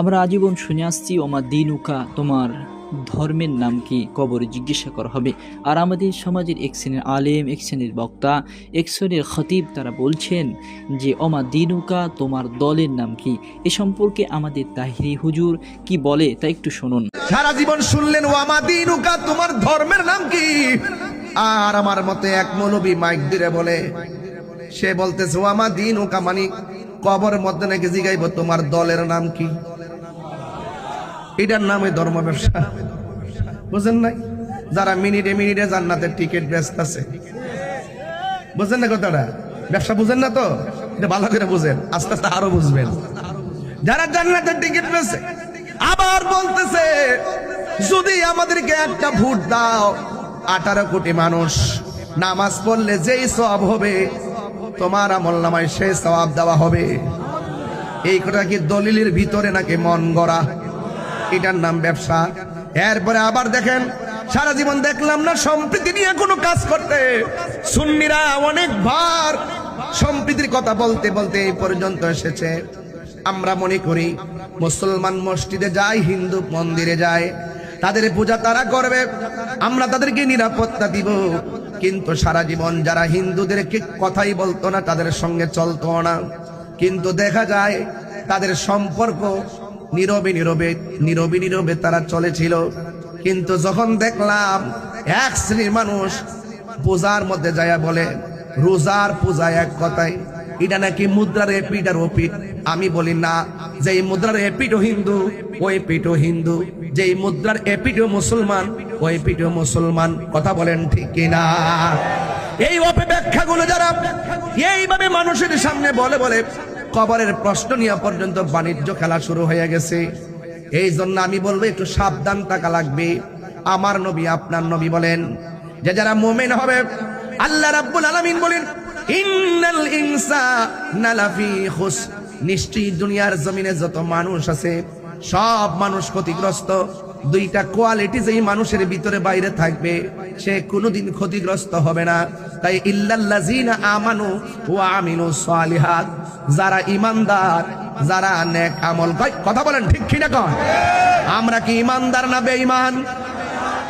আমরা আজীবন শুনে আসছি, ওমা দিনুকা, তোমার ধর্মের নাম কি? কবরে জিজ্ঞাসা করা হবে। আর আমাদের সমাজের এক শ্রেণির আলেম, এক শ্রেণির বক্তা, এক শ্রেণির খতিব তারা বলছেন যে অমা দিনুকা, তোমার দলের নাম কি? এ সম্পর্কে আমাদের তাহিরি হুজুর কি বলে তা একটু শুনুন। সারা জীবন শুনলেন ও ওয়ামা দিনুকা, তোমার ধর্মের নাম কি? আর আমার মতে এক মৌলবী মাইক দিরে বলে, সে বলতেছে ও ওয়ামা দিনুকা মানে কবর মধ্যে নাকি জিগাইব, তোমার দলের নাম কি? এটার নামে ধর্ম ব্যবসা। বুঝেন নাই? যারা মিনিটে মিনিটে জান্নাতের টিকিট ব্যস্ত আছে। বুঝেন না কথাটা? ব্যবসা বুঝেন না তো? এটা ভালো করে বুঝেন। আস্তে আস্তে আরও বুঝবেন। যারা জান্নাতের টিকিট পেয়েছে আবার বলতেছে, যদি আমাদেরকে একটা ভোট দাও, আঠারো কোটি মানুষ, নামাজ পড়লে যেই সব হবে, তোমার আমল নামায় সেই সবাব দেওয়া হবে। এই কথা কি দলিলের ভিতরে নাকি মন গড়া? এটার নাম ব্যবসা। এরপরে আবার দেখেন, সারা জীবন দেখলাম না, সম্প্রীতি নিয়ে কোনো কাজ করতে। সুন্নিরা অনেক ভার। সম্প্রীতির কথা বলতে বলতে এই পর্যন্ত এসেছে। আমরা মনে করি, মুসলমান মসজিদে যায়, হিন্দু মন্দিরে যায়। তাদের পূজা তারা করবে, আমরা তাদেরকে নিরাপত্তা দিব। কিন্তু সারা জীবন যারা হিন্দুদেরকে কথাই বলতো না, তাদের সঙ্গে চলতো না। কিন্তু দেখা যায়, তাদের সম্পর্ক নীরবে নীরবে নীরবে নীরবে তারা চলেছিল। কিন্তু যখন দেখলাম এক শ্রেণির মানুষ পূজার মধ্যে যায়া বলে, রোজার পূজা এক কথায়, এটা নাকি মুদ্রার এপিট আর ওপিট আমি বলি, না যে মুদ্রার এপিটও হিন্দু, ওই পিঠও হিন্দু। যে মুদ্রার এপিটও মুসলমান, ওই পিঠও মুসলমান। কথা বলেন ঠিক কিনা? এই অপব্যাখ্যাগুলো যারা এইভাবে মানুষের সামনে বলে বলে কবরের প্রশ্ন নিয়ে পর্যন্ত বাণিজ্য খেলা শুরু হয়ে গেছে। এই জন্য আমি বলব, একটু সাবধান থাকা লাগবে। আমার নবী, আপনার নবী বলেন, যে যারা মোমেন হবে, আল্লাহ রাব্বুল আলামিন বলেন, ইন্নাল ইনসানা লাফি খুস নিশ্চয়ই দুনিয়ার জমিনে যত মানুষ আছে, সব মানুষ ক্ষতিগ্রস্ত। দুইটা কোয়ালিটি যেই মানুষের ভিতরে বাইরে থাকবে, সে কোনোদিন ক্ষতিগ্রস্ত হবে না। তাই ইল্লাল্লাযিনা আমানু ওয়া আমিনু সালিহাত, যারা ইমানদার যারা নেক আমল কথা বলেন ঠিক কি না কন? আমরা কি ইমানদার না বেঈমান?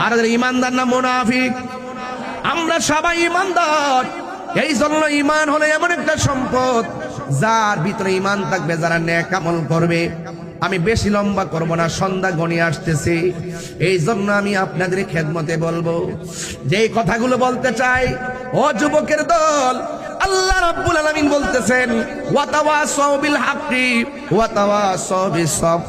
আর যারা ইমানদার না মুনাফিক? আমরা সবাই ইমানদার এই জন্য ইমান হলো এমন একটা সম্পদ, যার ভিতরে ইমান থাকবে, যারা নেক আমল করবে। আমি বেশি লম্বা করব না, সন্ধ্যা গণিয়ে আসতেছি। এই জন্য আমি আপনাদের খেদমতে বলব যে কথাগুলো বলতে চাই, ও যুবকের দল, আল্লাহ রাব্বুল আলামিন বলতেছেন, ওয়াতাওয়াসাউ বিল হাক্কি, ওয়াতাওয়াসাউ বিস